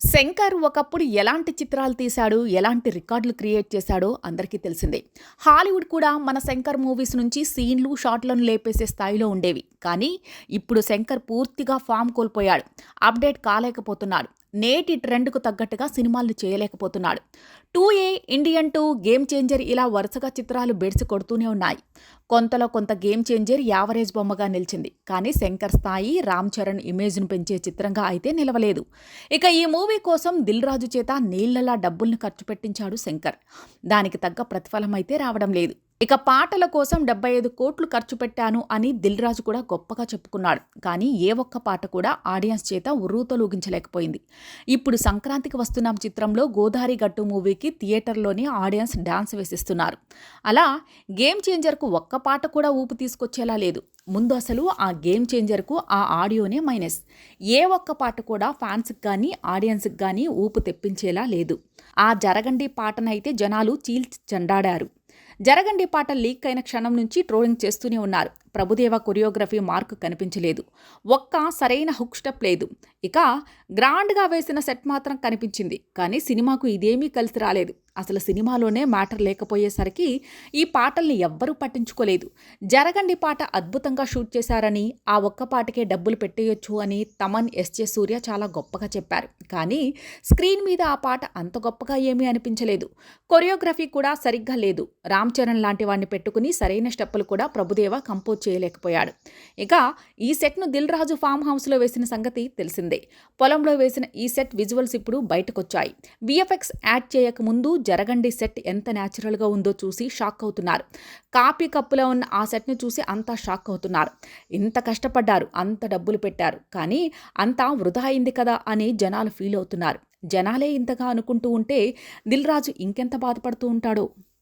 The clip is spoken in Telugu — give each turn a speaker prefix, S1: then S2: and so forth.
S1: శంకర్ ఒకప్పుడు ఎలాంటి చిత్రాలు తీశాడు ఎలాంటి రికార్డులు క్రియేట్ చేశాడో అందరికీ తెలిసిందే. హాలీవుడ్ కూడా మన శంకర్ మూవీస్ నుంచి సీన్లు షాట్లను లేపేసే స్థాయిలో ఉండేవి. కానీ ఇప్పుడు శంకర్ పూర్తిగా ఫామ్ కోల్పోయాడు. అప్డేట్ కాలేకపోతున్నాడు. నేటి ట్రెండ్కు తగ్గట్టుగా సినిమాలు చేయలేకపోతున్నాడు. Two a Indian two game changer ఇలా వరుసగా చిత్రాలు బెడిసి కొడుతూనే ఉన్నాయి. కొంతలో కొంత గేమ్ చేంజర్ యావరేజ్ బొమ్మగా నిలిచింది. కానీ శంకర్ స్థాయి రామ్ చరణ్ ఇమేజ్ను పెంచే చిత్రంగా అయితే నిలవలేదు. ఇక ఈ మూవీ కోసం దిల్ రాజు చేత నీళ్ళలా డబ్బుల్ని ఖర్చు పెట్టించాడు శంకర్. దానికి తగ్గ ప్రతిఫలం అయితే రావడం లేదు. ఇక పాటల కోసం డెబ్బై ఐదు కోట్లు ఖర్చు పెట్టాను అని దిల్ రాజు కూడా గొప్పగా చెప్పుకున్నాడు. కానీ ఏ ఒక్క పాట కూడా ఆడియన్స్ చేత ఉర్రూతలూగించలేకపోయింది ఇప్పుడు సంక్రాంతికి వస్తున్నాం చిత్రంలో గోదారి గట్టు మూవీకి థియేటర్లోనే ఆడియన్స్ డాన్స్ వేసిస్తున్నారు. అలా గేమ్ చేంజర్కు ఒక్క పాట కూడా ఊపు తీసుకొచ్చేలా లేదు. ముందు అసలు ఆ గేమ్ చేంజర్కు ఆ ఆడియోనే మైనస్. ఏ ఒక్క పాట కూడా ఫ్యాన్స్కి కానీ ఆడియన్స్కి కానీ ఊపు తెప్పించేలా లేదు. ఆ జరగండి పాటనైతే జనాలు చీల్చి చెండాడారు. జరగండి పాట లీక్ అయిన క్షణం నుంచి ట్రోలింగ్ చేస్తూనే ఉన్నారు. ప్రభుదేవ కొరియోగ్రఫీ మార్క్ కనిపించలేదు. ఒక్క సరైన హుక్ స్టెప్ లేదు. ఇక గ్రాండ్గా వేసిన సెట్ మాత్రం కనిపించింది. కానీ సినిమాకు ఇదేమీ కలిసి రాలేదు. అసలు సినిమాలోనే మ్యాటర్ లేకపోయేసరికి ఈ పాటల్ని ఎవ్వరూ పట్టించుకోలేదు. జరగండి పాట అద్భుతంగా షూట్ చేశారని ఆ ఒక్క పాటకే డబ్బులు పెట్టేయొచ్చు అని తమన్ ఎస్జే సూర్య చాలా గొప్పగా చెప్పారు. కానీ స్క్రీన్ మీద ఆ పాట అంత గొప్పగా ఏమీ అనిపించలేదు. కొరియోగ్రఫీ కూడా సరిగ్గా లేదు. రామ్ చరణ్ లాంటి వాడిని పెట్టుకుని సరైన స్టెప్పులు కూడా ప్రభుదేవ కంపోజ్ చేయలేకపోయాడు. ఇక ఈ సెట్ను దిల్ రాజు ఫామ్ హౌస్లో వేసిన సంగతి తెలిసిందే. పొలంలో వేసిన ఈ సెట్ విజువల్స్ ఇప్పుడు బయటకొచ్చాయి. విఎఫ్ఎక్స్ యాడ్ చేయకముందు జరగండి సెట్ ఎంత న్యాచురల్గా ఉందో చూసి షాక్ అవుతున్నారు. కాపీ కప్పులో ఉన్న ఆ సెట్ను చూసి అంతా షాక్ అవుతున్నారు. ఇంత కష్టపడ్డారు అంత డబ్బులు పెట్టారు కానీ అంతా వృధా అయింది కదా అని జనాలు ఫీల్ అవుతున్నారు. జనాలే ఇంతగా అనుకుంటూ ఉంటే దిల్ రాజు ఇంకెంత బాధపడుతూ ఉంటాడో?